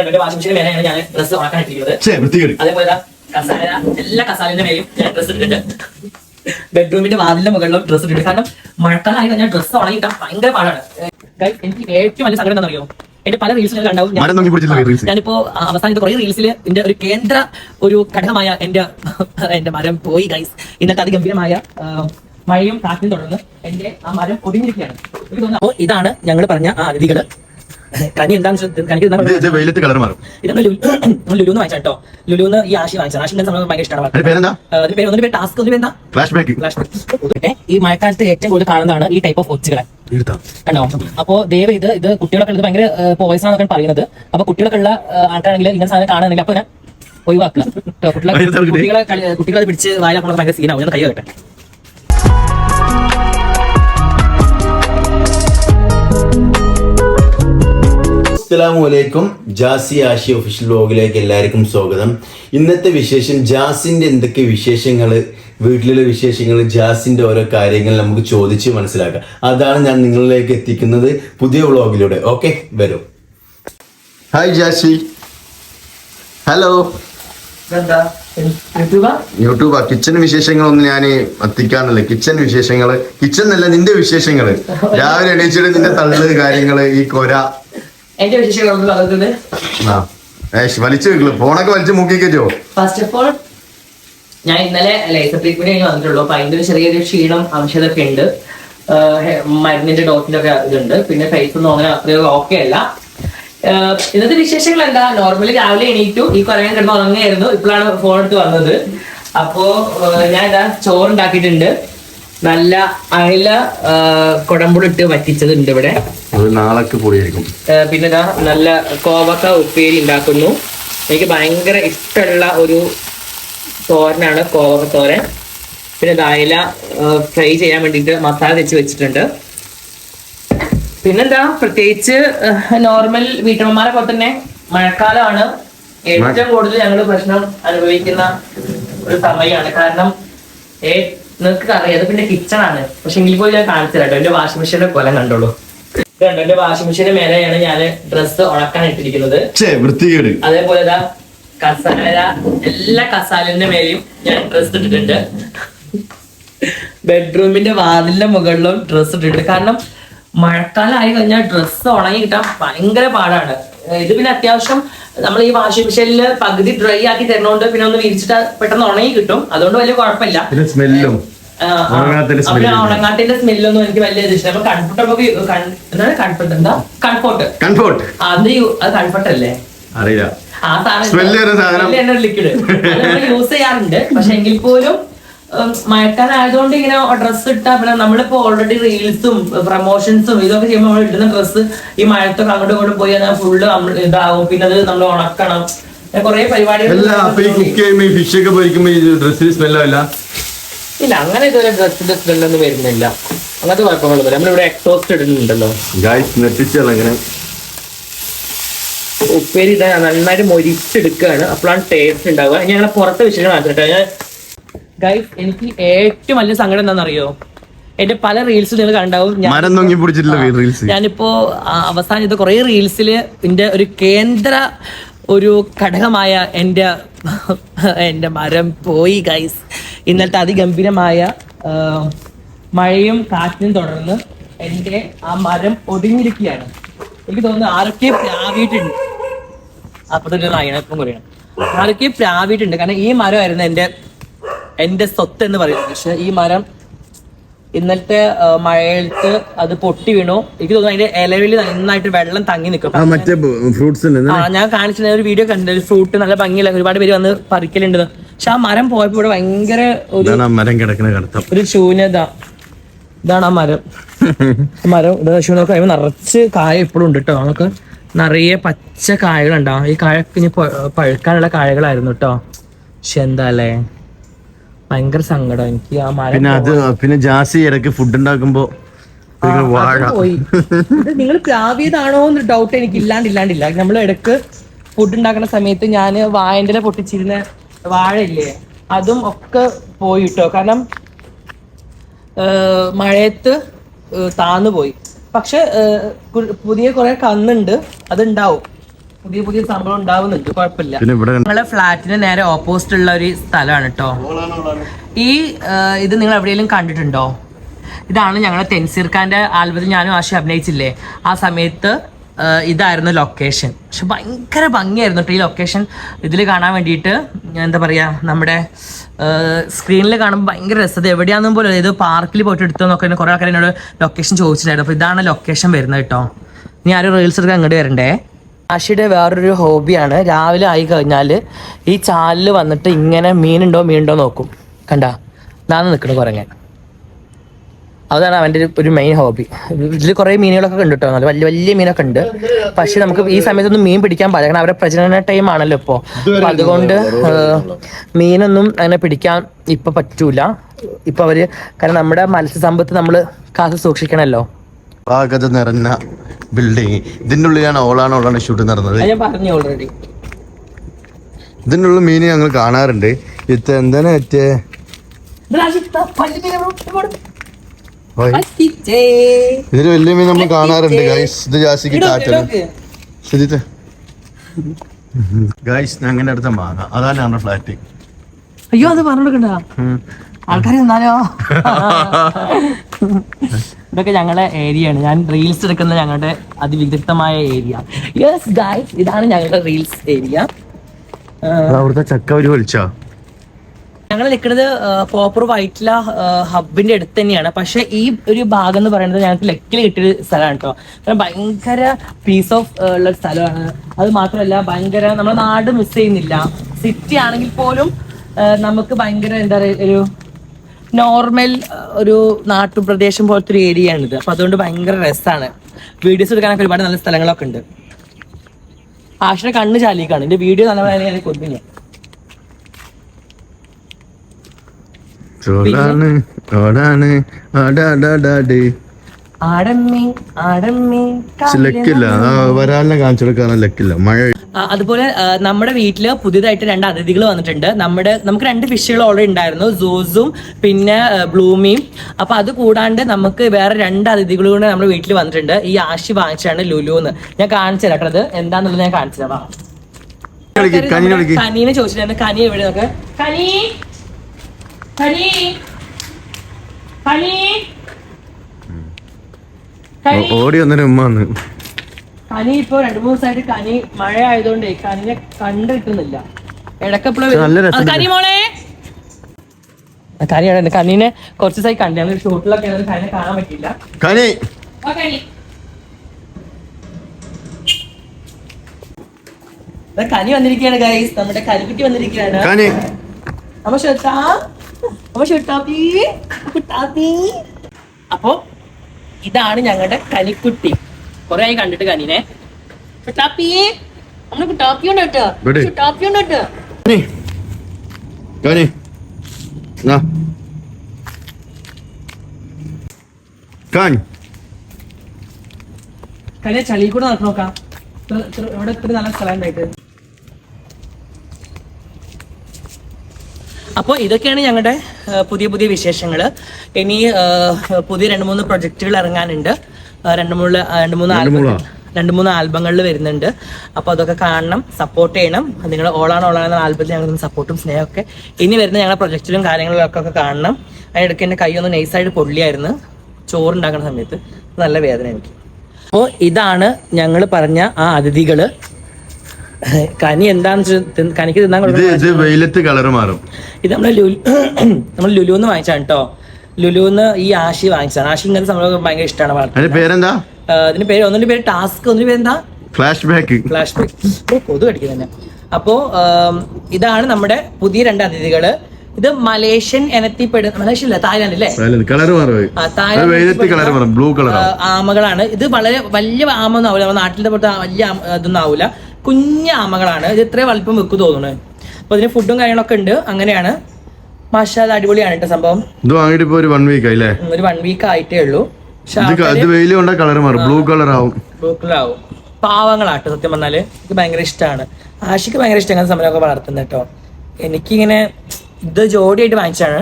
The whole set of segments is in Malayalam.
എന്റെ വാഷിംഗ് മെഷീൻ മേലെയാണ് ഞാൻ ഡ്രസ്സ് ഉണക്കാൻ ഇട്ടിരിക്കുന്നത് ഛേ വൃത്തികേട്. അതേപോലെ കസാല എല്ലാ കസാലിന്റെ മേലെയും ഞാൻ ഡ്രസ്സ് ഇട്ടിട്ടുണ്ട്. ബെഡ്റൂമിന്റെ വാതിലിന്റെ മുകളിലും ഡ്രസ്സ് ഇട്ടിട്ട് കാരണം മഴക്കാലമായി ഞാൻ ഡ്രസ്സ് ഉണങ്ങിയിട്ടാൻ ഭയങ്കര പാടാണ്. എനിക്ക് ഏറ്റവും വലിയ സങ്കടം എന്താണെന്നറിയോ? എന്റെ പല റീൽസും കണ്ടാവും ഞാനിപ്പോ അവസാനത്തെ കുറെ റീൽസിൽ എന്റെ ഒരു കേന്ദ്ര ഒരു ഘടകമായ എന്റെ എന്റെ മരം പോയി ഗൈസ്. ഇന്നത്തെ അതിഗംഭീരമായ ഗംഭീരമായ മഴയും കാറ്റും തുടർന്ന് എന്റെ ആ മരം ഒതുങ്ങിയിരിക്കുകയാണ്. എനിക്ക് തോന്നുന്നു അപ്പോ ഇതാണ് ഞങ്ങൾ പറഞ്ഞ ആ അതിഥികൾ. കനി എന്താണെന്ന് കനിക്ക് വെയിലത്ത് കളർ മാറും. ഇതൊന്ന് ലുലുന്ന് വാങ്ങിച്ചാ കേട്ടോ ലുലുന്ന് ഈ ആശി വാങ്ങിച്ചത് ആശിന്റെ സമയം ഭയങ്കര ഇഷ്ടമാണ്. പേര് ഒന്നിന്റെ ടാസ്ക് ഒന്നിന്റെ എന്താ ഫ്ലാഷ് ബാക്ക് ഫ്ലാഷ് ബാക്ക്. ഈ മഴക്കാലത്ത് ഏറ്റവും കൂടുതൽ കാണുന്നതാണ് ഈ ടൈപ്പ് ഓഫ് ഒച്ചുകളെ. കണ്ടോ? അപ്പോ ദയവ് ഇത് ഇത് കുട്ടികളൊക്കെ ഇത് ഭയങ്കര പോയിസൺ ആണെന്നൊക്കെ പറയുന്നത്. അപ്പൊ കുട്ടികളൊക്കെ ഉള്ള ആൾക്കാരാണെങ്കിൽ ഇങ്ങനെ സാധനം കാണുന്നില്ല. അപ്പൊ ഞാൻ ഒഴിവാക്കുക. കേട്ടോ, കുട്ടികളെ കുട്ടികളെ പിടിച്ച് വായിലാക്കുന്ന ഭയങ്കര സീനാവും ഞാൻ കൈ വെക്കട്ടെ അസ്സലാമലൈക്കും ജാസി ആഷി ഒഫീഷ്യൽ വ്ലോഗിലേക്ക് എല്ലാവർക്കും സ്വാഗതം. ഇന്നത്തെ വിശേഷം ജാസിന്റെ എന്തൊക്കെ വിശേഷങ്ങൾ വീട്ടിലുള്ള വിശേഷങ്ങൾ ജാസിന്റെ ഓരോ കാര്യങ്ങൾ നമുക്ക് ചോദിച്ച് മനസ്സിലാക്കാം. അതാണ് ഞാൻ നിങ്ങളിലേക്ക് എത്തിക്കുന്നത് പുതിയ വ്ലോഗിലൂടെ. ഓക്കെ വരും. ഹായ് ജാസി. ഹലോ യൂട്യൂബാ? കിച്ചൻ കിച്ചൺ വിശേഷങ്ങളൊന്നും ഞാൻ എത്തിക്കാറില്ല. കിച്ചൺ വിശേഷങ്ങൾ കിച്ചൺ അല്ല നിന്റെ വിശേഷങ്ങൾ രാവിലെ എണീച്ചിട്ട് നിന്റെ തള്ളു കാര്യങ്ങൾ ഈ കൊര എന്റെ വിശേഷങ്ങളൊന്നും ഏഷ് വലിച്ചു വെക്കില്ല ഫോണൊക്കെ വലിച്ചു മൂക്കി കയറ്റോ ഫസ്റ്റ് ഓഫ് ഓൾ ഞാൻ ഇന്നലെ ലേസർ ട്രീറ്റ്മെന്റ് കഴിഞ്ഞ് വന്നിട്ടുള്ളൂ. അപ്പൊ അതിന്റെ ഒരു ചെറിയൊരു ക്ഷീണം അംശതൊക്കെ ഉണ്ട്. മരുന്നിന്റെ ഡോസിന്റെ ഒക്കെ ഇതുണ്ട്. പിന്നെ ഫേസ് ഒന്നും അങ്ങനെ അത്രയും ഓക്കെ അല്ല. ഇന്നത്തെ വിശേഷങ്ങൾ എന്താ? നോർമലി രാവിലെ എണീറ്റു. ഈ കുറേ കിടന്ന് ഉറങ്ങായിരുന്നു ഇപ്പോഴാണ് ഫോൺ എടുത്ത് വന്നത്. അപ്പോ ഞാൻ ഇതാ ചോറ് ഉണ്ടാക്കിയിട്ടുണ്ട് നല്ല അയല കുടമ്പുളിട്ട് വറ്റിച്ചതുണ്ട് ഇവിടെ. നാളൊക്കെ പൊടിയായിരിക്കും. പിന്നെ നല്ല കോവക്ക ഉപ്പേരി ഉണ്ടാക്കുന്നു. എനിക്ക് ഭയങ്കര ഇഷ്ടമുള്ള ഒരു തോരനാണ് കോവക്ക തോരൻ. പിന്നെ അയല ഫ്രൈ ചെയ്യാൻ വേണ്ടിട്ട് മസാല തെച്ച് വെച്ചിട്ടുണ്ട്. പിന്നെന്താ പ്രത്യേകിച്ച് നോർമൽ വീട്ടമ്മമാരെ പോലെ തന്നെ മഴക്കാലമാണ്. ഏറ്റവും കൂടുതൽ ഞങ്ങൾ പ്രശ്നം അനുഭവിക്കുന്ന ഒരു സമയമാണ്. കാരണം നിങ്ങൾക്ക് അറിയാം അത് പിന്നെ കിച്ചൺ ആണ്. പക്ഷെ എങ്കിൽ പോലും ഞാൻ കാണിച്ചു കേട്ടോ എന്റെ വാഷിംഗ് മെഷീന്റെ കൊലം കണ്ടോളൂ. കണ്ടോ എന്റെ വാഷിംഗ് മെഷീന്റെ മേലെയാണ് ഞാൻ ഡ്രസ്സ് ഉണക്കാൻ ഇട്ടിരിക്കുന്നത്. വൃത്തികേട്. അതേപോലെ ഇതാ കസാല എല്ലാ കസാലിന്റെ മേലെയും ഞാൻ ഡ്രസ് ഇട്ടിട്ടുണ്ട്. ബെഡ്റൂമിന്റെ വാതിലിന്റെ മുകളിലും ഡ്രസ് ഇട്ടിട്ടുണ്ട്. കാരണം മഴക്കാലം ആയി കഴിഞ്ഞാൽ ഡ്രസ്സ് ഉണങ്ങി കിട്ടാൻ ഭയങ്കര പാടാണ്. ഇത് പിന്നെ അത്യാവശ്യം നമ്മൾ ഈ വാഷിംഗ് മെഷീനിൽ പകുതി ഡ്രൈ ആക്കി തരണോണ്ട് പിന്നെ ഒന്ന് വിരിച്ചിട്ട് പെട്ടെന്ന് ഉണങ്ങി കിട്ടും. അതുകൊണ്ട് വലിയ കുഴപ്പമില്ല. സ്മെല്ലും. ഉണങ്ങാത്തിന്റെ സ്മെല്ലൊന്നും എനിക്ക് വലിയ എന്താണ് എന്താ? കംഫോർട്ട് കൺഫോർട്ട് അത് കൺഫർട്ട് അത് കംഫർട്ട് അല്ലേ? അറിയില്ല. ആ സാധനം. ലിക്വിഡ് യൂസ് ചെയ്യാറുണ്ട്. പക്ഷെ എങ്കിൽ പോലും ഉം, മഴക്കാലം ആയതുകൊണ്ട് ഇങ്ങനെ ഡ്രസ്സ് ഇട്ടാ പിന്നെ നമ്മളിപ്പോ ഓൾറെഡി റീൽസും പ്രൊമോഷൻസും ഇതൊക്കെ ചെയ്യുമ്പോൾ നമ്മൾ ഇടുന്ന ഡ്രസ്സ് ഈ മഴത്തൊക്കെ അങ്ങോട്ടും ഇങ്ങോട്ടും പോയി ഫുള്ള് ഇതാവും. പിന്നെ അത് നമ്മൾ ഉണക്കണം. കുറെ പരിപാടികൾ അല്ല അപ്പൊ ഈ കുക്ക് ചെയ്യുമ്പോ ഈ ഫിഷ് ഒക്കെ പൊരിക്കുമ്പോ ഈ ഡ്രസ്സിൽ സ്മെല്ലല്ല ഇല്ല അങ്ങനെ ഇതുവരെ ഡ്രസ്സിന്റെ സ്മെല്ലൊന്നും വരുന്നില്ല. അങ്ങനത്തെ കുഴപ്പങ്ങളൊന്നുമില്ല. നമ്മളിവിടെ എക്സോസ്റ്റ് ഇടുന്നുണ്ടല്ലോ. ഗായ്സ് നെട്ടിച്ചല്ല അങ്ങനെ ഉപ്പേരി ഇതാ നന്നായിട്ട് മൊരിച്ചെടുക്കുകയാണ് അപ്പോഴാണ് ടേസ്റ്റ് ഉണ്ടാവുക. ഞങ്ങളെ പുറത്തെ വിഷയം മാറ്റിട്ടെ ഞാൻ ഗൈസ് എനിക്ക് ഏറ്റവും വലിയ സങ്കടം എന്താണെന്നറിയോ? എന്റെ പല റീൽസ് നിങ്ങൾ കണ്ടാവും. മരം റീൽസ് ഞാനിപ്പോ അവസാനം ഇത് കുറെ റീൽസിൽ എന്റെ ഒരു കേന്ദ്ര ഒരു ഘടകമായ എന്റെ എന്റെ മരം പോയി ഗൈസ് ഇന്നത്തെ അതിഗംഭീരമായ മഴയും കാറ്റിനും തുടർന്ന് എന്റെ ആ മരം ഒതുങ്ങിയിരിക്കുകയാണ് എനിക്ക് തോന്നുന്നു ആരൊക്കെ പ്രാവിയിട്ടുണ്ട് അപ്പത്തെ നായണപ്പം കുറയാണ് ആരൊക്കെ പ്രാവിയിട്ടുണ്ട് കാരണം ഈ മരമായിരുന്നു എന്റെ എന്റെ സ്വത്ത് എന്ന് പറയുന്നത് പക്ഷെ ഈ മരം ഇന്നലത്തെ മഴയത്ത് അത് പൊട്ടി വീണു. എനിക്ക് തോന്നുന്നു അതിന്റെ ഇലവിൽ നന്നായിട്ട് വെള്ളം തങ്ങി നിൽക്കും. മറ്റേ ഫ്രൂട്ട്സ് ഞാൻ കാണിച്ച ഒരു വീഡിയോ കണ്ടു ഫ്രൂട്ട് നല്ല ഭംഗിയില്ല ഒരുപാട് പേര് വന്ന് പറിക്കലുണ്ട്. പക്ഷെ ആ മരം പോയപ്പോ ഇവിടെ ഭയങ്കര ഒരു ശൂന്യത. ഇതാണ് ആ മരം. മരം ഇതാ ശൂന്യത. കഴിയുമ്പോൾ നിറച്ച് കായ ഇപ്പോഴും ഉണ്ട് കേട്ടോ നമുക്ക് നിറയെ പച്ച കായകളുണ്ടാവും. ഈ കായ പിന്നെ പഴുക്കാനുള്ള കായകളായിരുന്നു കേട്ടോ പക്ഷെ എന്താ അല്ലേ? ഭയങ്കര സങ്കടം. എനിക്ക് ആ മരം പിന്നെ അത് പിന്നെ ജാസി ഇടയ്ക്ക് ഫുഡ് ഉണ്ടാക്കുമ്പോ വാഴ. പോയി. നിങ്ങൾ പ്രാവിയതാണോ എന്ന് ഡൗട്ട് എനിക്ക് ഇല്ലാണ്ട് ഇല്ലാണ്ടില്ല. നമ്മൾ ഇടയ്ക്ക് ഫുഡ് ഉണ്ടാക്കുന്ന സമയത്ത് ഞാൻ വായന്റെ പൊട്ടിച്ചിരുന്ന വാഴയില്ലേ അതും ഒക്കെ പോയി കേട്ടോ കാരണം മഴയത്ത് താന്നുപോയി താന്നു പോയി. പക്ഷെ പുതിയ കുറെ കന്നുണ്ട് അതുണ്ടാവും. പുതിയ പുതിയ സംഭവം ഉണ്ടാവുന്നുണ്ട് കുഴപ്പമില്ല. നിങ്ങളെ ഫ്ലാറ്റിന് നേരെ ഓപ്പോസിറ്റ് ഉള്ള ഒരു സ്ഥലമാണ് കേട്ടോ ഈ ഇത് നിങ്ങൾ എവിടെയെങ്കിലും കണ്ടിട്ടുണ്ടോ? ഇതാണ് ഞങ്ങളെ തെൻസീർ ഖാന്റെ ആൽബത്തിൽ ഞാനും ആശ അഭിനയിച്ചില്ലേ? ആ സമയത്ത് ഇതായിരുന്നു ലൊക്കേഷൻ പക്ഷെ ഭയങ്കര ഭംഗിയായിരുന്നു കേട്ടോ ഈ ലൊക്കേഷൻ ഇതിൽ കാണാൻ വേണ്ടിയിട്ട് ഞാൻ എന്താ പറയുക നമ്മുടെ സ്ക്രീനിൽ കാണുമ്പോൾ ഭയങ്കര രസത. എവിടെയാണെന്നും പോലെ ഇത് പാർക്കിൽ പോയിട്ട് എടുത്തോന്നൊക്കെ കുറേ ആൾക്കാർ എന്നോട് ലൊക്കേഷൻ ചോദിച്ചിട്ടുണ്ടായിരുന്നു. അപ്പോൾ ഇതാണ് ലൊക്കേഷൻ വരുന്നത് കേട്ടോ ഇനി ആരും റീൽസ് എടുക്കാൻ അങ്ങോട്ട് വരണ്ടേ? ആഷിയുടെ വേറൊരു ഹോബിയാണ്. രാവിലെ ആയി കഴിഞ്ഞാൽ ഈ ചാലിൽ വന്നിട്ട് ഇങ്ങനെ മീനുണ്ടോ മീനുണ്ടോ നോക്കും. കണ്ട? നാന്ന് നിൽക്കണം കുറങ്ങാൻ അതാണ് അവന്റെ ഒരു- മെയിൻ ഹോബി ഇതിൽ കുറേ മീനുകളൊക്കെ ഉണ്ട് കേട്ടോ നല്ല വലിയ വലിയ മീനൊക്കെ ഉണ്ട്. പക്ഷെ നമുക്ക് ഈ സമയത്തൊന്നും മീൻ പിടിക്കാൻ പാടില്ല. കാരണം അവരുടെ പ്രജനന ടൈം ആണല്ലോ ഇപ്പോൾ അപ്പം അതുകൊണ്ട് മീനൊന്നും അങ്ങനെ പിടിക്കാൻ ഇപ്പൊ പറ്റൂല. ഇപ്പൊ അവർ കാരണം നമ്മുടെ മത്സ്യസമ്പത്ത് നമ്മൾ കാത്തു സൂക്ഷിക്കണമല്ലോ നിറഞ്ഞ ബിൽഡിങ്. ഇതിന്റെ ഉള്ളിലാണ് ഓളാണ് ഓളാണ് ഷൂട്ട് നടന്നത്. ഞാൻ പറഞ്ഞു ഓൾറെഡി ഉള്ളിൽ മീൻ ഞങ്ങൾ കാണാറുണ്ട്. ഇത് എന്താണ് മറ്റേ? ഇതിന് വലിയ മീൻ നമ്മൾ കാണാറുണ്ട് ഗൈസ് ഇത് ജാസിക്ക് കാറ്റലും ശരിത്തെ. ഗൈസ് അങ്ങനെ അടുത്ത മാങ്ങ. അതാണ് ഞങ്ങളുടെ ഫ്ലാറ്റ് അയ്യോ അത് പറഞ്ഞെടുക്കണ്ട ആൾക്കാർ നിന്നാലോ? ഇതൊക്കെ ഞങ്ങളുടെ ഏരിയ ആണ്. ഞാൻ റീൽസ് എടുക്കുന്ന ഞങ്ങളുടെ അതിവിദഗ്ധമായ ഏരിയ യെസ് ഗായ്സ് ഇതാണ് ഞങ്ങളുടെ റീൽസ് ഏരിയ അവിടുത്തെ ചക്ക ഒരു വലിച്ചോ? ഞങ്ങൾ നിൽക്കുന്നത് പോപ്പർ വൈറ്റില ഹബിന്റെ അടുത്ത് തന്നെയാണ്. പക്ഷെ ഈ ഒരു ഭാഗം എന്ന് പറയുന്നത് ഞങ്ങൾക്ക് ലക്കിൽ കിട്ടിയ സ്ഥലമാണ് കേട്ടോ കാരണം ഭയങ്കര പീസ് ഓഫ് ഉള്ള ഒരു സ്ഥലമാണ്. അത് മാത്രമല്ല ഭയങ്കര നമ്മുടെ നാട് മിസ് ചെയ്യുന്നില്ല. സിറ്റി ആണെങ്കിൽ പോലും നമുക്ക് ഭയങ്കര എന്താ പറയുക ഒരു നോർമൽ ഒരു നാട്ടുപ്രദേശം പോലത്തെ ഒരു ഏരിയ ആണിത് അപ്പൊ അതുകൊണ്ട് ഭയങ്കര രസമാണ് വീഡിയോസ് എടുക്കാനൊക്കെ ഒരുപാട് നല്ല സ്ഥലങ്ങളൊക്കെ ഉണ്ട്. ആഷിനെ കണ്ണ് ചാലിക്കാണ്. എന്റെ വീഡിയോ നല്ല പോലെ ചോളാണ് ഓടാണ് ആടമ്മി ആടമ്മേ ആടമ്മേ പക്ഷെ ലക്കില്ല വരാനെ വരാലിനെ കാണിച്ചു കൊടുക്കാൻ ലക്കില്ല. മഴ അതുപോലെ നമ്മുടെ വീട്ടിൽ പുതിയതായിട്ട് രണ്ട് അതിഥികൾ വന്നിട്ടുണ്ട്. നമ്മുടെ നമുക്ക് രണ്ട് ഫിഷുകൾ ഓൾറെഡി ഉണ്ടായിരുന്നു. സൂസും പിന്നെ ബ്ലൂമിയും അപ്പൊ അത് കൂടാണ്ട് നമുക്ക് വേറെ രണ്ട് അതിഥികൾ കൂടെ നമ്മുടെ വീട്ടിൽ വന്നിട്ടുണ്ട്. ഈ ആശി വാങ്ങിച്ചാണ് ലുലു എന്ന് ഞാൻ കാണിച്ചു തരാം അത് എന്താന്നുള്ളത് ഞാൻ കാണിച്ചു തരാം. കനീനെ ചോദിച്ചിട്ടുണ്ട് കനി എവിടെ നോക്ക്? കനി! കനി! കനി! കനി ഓടി വന്നൊരു ഉമ്മ വന്ന്. കനി ഇപ്പൊ രണ്ടു മൂന്ന് ദിവസമായിട്ട് കനി മഴ ആയതുകൊണ്ട് കനിനെ കണ്ടിട്ടുന്നില്ല. ഇടക്കപ്പോഴും ഇടക്കെപ്പോഴും പക്ഷെ നല്ല കനി മോളെ. കനി അവിടെ. കനീനെ കുറച്ച് ദിവസമായി കണ്ടു. ഞങ്ങൾ ഷൂട്ടിലൊക്കെ കനിനെ കാണാൻ പറ്റില്ല കനി. കനി. വന്നിരിക്കുകയാണ് ഗൈസ് നമ്മുടെ കരിക്കുട്ടി വന്നിരിക്കുകയാണ്. ഷുട്ടാ. ഷുട്ടാപ്പി കുട്ടാപ്പി അപ്പോ ഇതാണ് ഞങ്ങളുടെ കനിക്കുട്ടി. കൊറേ ആയി കണ്ടിട്ട് കനിനെ. കുട്ടാപ്പി നമ്മുടെ കുട്ടാപ്പി ഉണ്ട് കേട്ടോ. കുട്ടാപ്പി ഉണ്ട് കേട്ടോ. കനി. കനി. നാ. കാൻ. കനിയെ ചളി കൂടെ നടന്നു നോക്കാം. ഇവിടെ ഇത്ര നല്ല സ്ഥലം ഉണ്ടായിട്ട് അപ്പോൾ ഇതൊക്കെയാണ് ഞങ്ങളുടെ പുതിയ പുതിയ വിശേഷങ്ങൾ ഇനി പുതിയ രണ്ട് മൂന്ന് പ്രൊജക്റ്റുകൾ ഇറങ്ങാനുണ്ട്. രണ്ട് മൂന്ന് രണ്ട് മൂന്ന് രണ്ട് ആൽബം മൂന്നോ? രണ്ട് മൂന്ന് ആൽബങ്ങളിൽ വരുന്നുണ്ട്. അപ്പോൾ അതൊക്കെ കാണണം സപ്പോർട്ട് ചെയ്യണം. നിങ്ങൾ ഓളാണ് ഓളാണ് എന്ന ആൽബത്തിൽ ഞങ്ങൾ സപ്പോർട്ടും സ്നേഹമൊക്കെ. ഇനി വരുന്ന ഞങ്ങളുടെ പ്രൊജക്റ്റിലും കാര്യങ്ങളിലൊക്കെ ഒക്കെ കാണണം. അതിനിടയ്ക്ക് എന്റെ കൈയൊന്ന് നൈസായിട്ട് പൊള്ളിയായിരുന്നു. ചോറുണ്ടാക്കുന്ന സമയത്ത്. നല്ല വേദന എനിക്ക്. അപ്പോൾ ഇതാണ് ഞങ്ങൾ പറഞ്ഞ ആ അതിഥികൾ. കനി എന്താന്ന് കനിക്ക് തിന്നാൻ വെയിലത്ത് കളർ മാറും. ഇത് നമ്മൾ ലുലു നമ്മൾ ലുലുന്ന് വാങ്ങിച്ചാണ് കേട്ടോ ലുലുന്ന് ഈ ആശി വാങ്ങിച്ചതാണ്. ആശി ഇങ്ങനത്തെ സംഭവം ഭയങ്കര ഇഷ്ടമാണ് വളർത്തുന്നത്. പേരെന്താ? അതിന്റെ പേര് ഒന്നിന്റെ പേര് ടാസ്ക് ഒന്നിന്റെ പേരെന്താ ഫ്ലാഷ് ബാക്ക് ഫ്ലാഷ് ബാക്ക് കൊതു കടിക്കുന്നതന്നെ അപ്പോ ഇതാണ് നമ്മുടെ പുതിയ രണ്ട് അതിഥികൾ. ഇത് മലേഷ്യൻ ഇനത്തിൽപ്പെടുന്ന മലേഷ്യ അല്ല? തായ്ലാന്റ്. അല്ലേ ആ, ആമകളാണ്. ഇത് വളരെ വലിയ ആമൊന്നും ആവില്ല നാട്ടിലത്തെ പോലത്തെ വലിയ ഇതൊന്നും ആവില്ല കുഞ്ഞ ആമകളാണ്. ഇത് ഇത്രയും വലിപ്പം വെക്കു തോന്നുന്നു. അപ്പൊ ഇതിന് ഫുഡും കാര്യങ്ങളൊക്കെ ഉണ്ട്. അങ്ങനെയാണ്. മാഷാൽ അടിപൊളിയാണ് കേട്ടോ സംഭവം. ഇത് വാങ്ങിയിട്ട് ഇപ്പൊ ഒരു വൺ വീക്ക് ആയില്ലേ? ഒരു വൺ വീക്ക് ആയിട്ടേ ഉള്ളൂ. ഇത് വെയിൽ കൊണ്ട കളർ മാറും. ബ്ലൂ കളർ ആവും. ബ്ലൂക്കിലാവും പാവങ്ങളാട്ടോ സത്യം പറഞ്ഞാൽ. എനിക്ക് ഭയങ്കര ഇഷ്ടമാണ് ആഷിക്ക് ഭയങ്കര ഇഷ്ടം സമരമൊക്കെ വളർത്തുന്നത് കേട്ടോ എനിക്കിങ്ങനെ ഇത് ജോഡിയായിട്ട് വാങ്ങിച്ചാണ്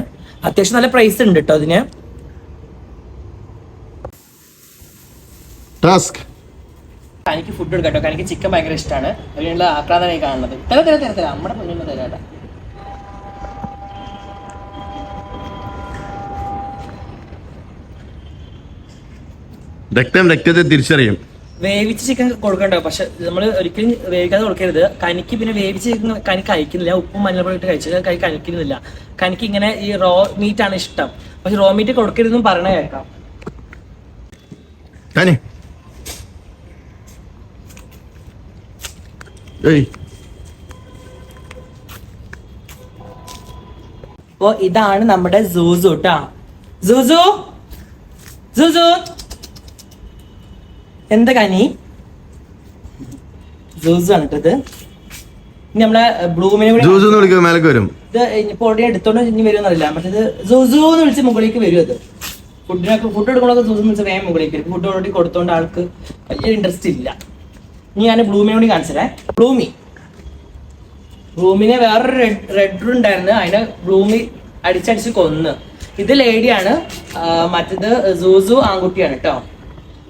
അത്യാവശ്യം നല്ല പ്രൈസ് ഉണ്ട് കേട്ടോ അതിന്. ടാസ്ക് എനിക്ക് ഫുഡ് എടുക്കാം കേട്ടോ എനിക്ക് ചിക്കൻ ഭയങ്കര ഇഷ്ടമാണ് അതിനുള്ള ആക്രാന്തമായി കാണുന്നത്. തരാം തരാം തരാം തരാം. നമ്മുടെ മുന്നിൽ തരാം രക്തം രക്തത്തെ തിരിച്ചറിയും. വേവിച്ച ചിക്കൻ കൊടുക്കണ്ടോ. പക്ഷെ നമ്മൾ ഒരിക്കലും വേവിക്കാതെ കൊടുക്കരുത്. കനിക്ക് പിന്നെ വേവിച്ച ചിക്കൻ കനി കഴിക്കുന്നില്ല ഉപ്പും മഞ്ഞൾപ്പൊടി ഇട്ട് കഴിച്ചത് കൈ കഴിക്കുന്നില്ല കനിക്ക് ഇങ്ങനെ ഈ റോ മീറ്റ് ആണ് ഇഷ്ടം. പക്ഷെ റോ മീറ്റ് കൊടുക്കരുതെന്നും പറയണ കേൾക്കാം. കാനി. ഏയ്. അപ്പോ ഇതാണ് നമ്മുടെ സൂസു കേട്ടാ സൂസു? സൂസു? എന്താ കനി? ജൂസ് ആണ് ഇത് ഇനി നമ്മളെ ബ്ലൂമിനെ വിളിക്കും എന്ന് വിളിക്കുമ്പോൾ മേലേക്ക് വരും. ഇത് ഇനിയിപ്പോ എടുത്തോണ്ട് ഇനി വരുമെന്നറിയില്ല മറ്റേത് സൂസു എന്ന് വിളിച്ച് മുകളിലേക്ക് വരും അത്. ഫുഡിനൊക്കെ ഫുഡ് എടുക്കണൊക്കെ ജൂസ് എന്ന് വിളിച്ച് വേഗം മുകളിലേക്ക് വരും. ഫുഡ് ഓൾറെഡി കൊടുത്തോണ്ട് ആൾക്ക് വലിയ ഇൻട്രസ്റ്റ് ഇല്ല. ഇനി ഞാൻ ബ്ലൂമിനെ കൂടി കാണിച്ചതേ ബ്ലൂമി. ബ്ലൂമിനെ വേറൊരു റെഡ് റെഡ് ഉണ്ടായിരുന്നു. അതിനെ ബ്ലൂമി അടിച്ചടിച്ച് കൊന്ന്. ഇത് ലേഡിയാണ് മറ്റേത് സൂസു ആൺകുട്ടിയാണ് കേട്ടോ.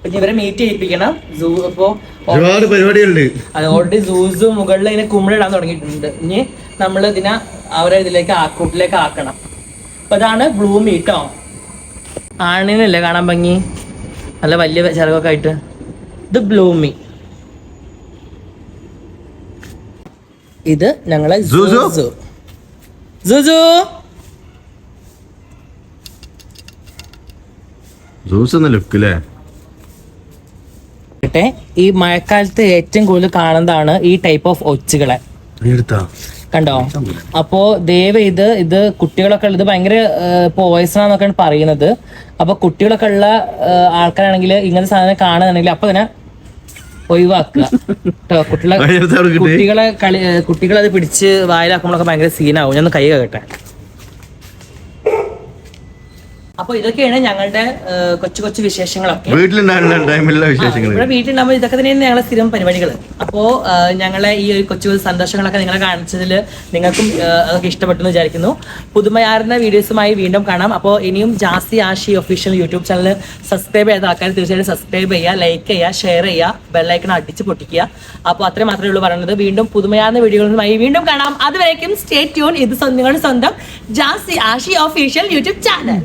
ഇനി ഇവരെ മീറ്റ് ചെയ്യിപ്പിക്കണം. സൂ ഇപ്പോ ഒരുപാട് പരിപാടികളുണ്ട്. അത് ഓൾറെഡി സൂസു മുകളിൽ ഇങ്ങനെ കുമ്പിടാൻ തുടങ്ങിയിട്ടുണ്ട്. ഇനി നമ്മൾ ഇതിനെ അവരെ ഇതിലേക്ക് കൂട്ടിലേക്ക് ആക്കണം. അപ്പൊ ഇതാണ് ബ്ലൂമി കേട്ടോ ആണിനല്ലേ കാണാൻ ഭംഗി? നല്ല വലിയ ചിറകൊക്കെ ആയിട്ട്. ഇത് ബ്ലൂമി ഇത് ഞങ്ങളെ? സൂസു സൂസു എന്ന ലുക്ക് അല്ലേ ട്ടെ ഈ മഴക്കാലത്ത് ഏറ്റവും കൂടുതൽ കാണുന്നതാണ് ഈ ടൈപ്പ് ഓഫ് ഒച്ചുകളെ. കണ്ടോ? അപ്പോ ദയവ് ഇത് ഇത് കുട്ടികളൊക്കെ ഉള്ളത് ഭയങ്കര പോയിസൺ ആണെന്നൊക്കെയാണ് പറയുന്നത്. അപ്പൊ കുട്ടികളൊക്കെ ഉള്ള ആൾക്കാരാണെങ്കിൽ ഇങ്ങനത്തെ സാധനം കാണുകയാണെങ്കിൽ അപ്പൊ തന്നെ ഒഴിവാക്കുക. കേട്ടോ? കുട്ടികളെ കിട്ടി കുട്ടികളെ കളി കുട്ടികളത് പിടിച്ച് വായിലാക്കുമ്പോഴൊക്കെ ഭയങ്കര സീനാവും ഞാൻ കൈ കേട്ടെ അപ്പൊ ഇതൊക്കെയാണ് ഞങ്ങളുടെ കൊച്ചു കൊച്ചു വിശേഷങ്ങളൊക്കെ. ഇവിടെ വീട്ടിലുണ്ടാകുമ്പോൾ ഇതൊക്കെ തന്നെയാണ് ഞങ്ങളെ സ്ഥിരം പരിപാടികൾ അപ്പോ ഞങ്ങളെ ഈ ഒരു കൊച്ചു കൊച്ചു സന്തോഷങ്ങളൊക്കെ നിങ്ങളെ കാണിച്ചതിൽ നിങ്ങൾക്കും അതൊക്കെ ഇഷ്ടപ്പെട്ടു എന്ന് വിചാരിക്കുന്നു. പുതുമയാർന്ന വീഡിയോസുമായി വീണ്ടും കാണാം. അപ്പോ ഇനിയും Jasi Ashi official YouTube channel subscribe ചെയ്ത ആൾക്കാർ തീർച്ചയായിട്ടും സബ്സ്ക്രൈബ് ചെയ്യുക ലൈക്ക് ചെയ്യുക ഷെയർ ചെയ്യുക ബെല്ലൈക്കൺ അടിച്ച് പൊട്ടിക്കുക. അപ്പോൾ അത്രയും മാത്രമേ ഉള്ളൂ പറയുന്നത് വീണ്ടും പുതുമയാർന്ന വീഡിയോകളുമായി വീണ്ടും കാണാം. അതുവരേക്കും സ്റ്റേ ട്യൂൺ ഇത് നിങ്ങളുടെ സ്വന്തം Jasi Ashi official YouTube channel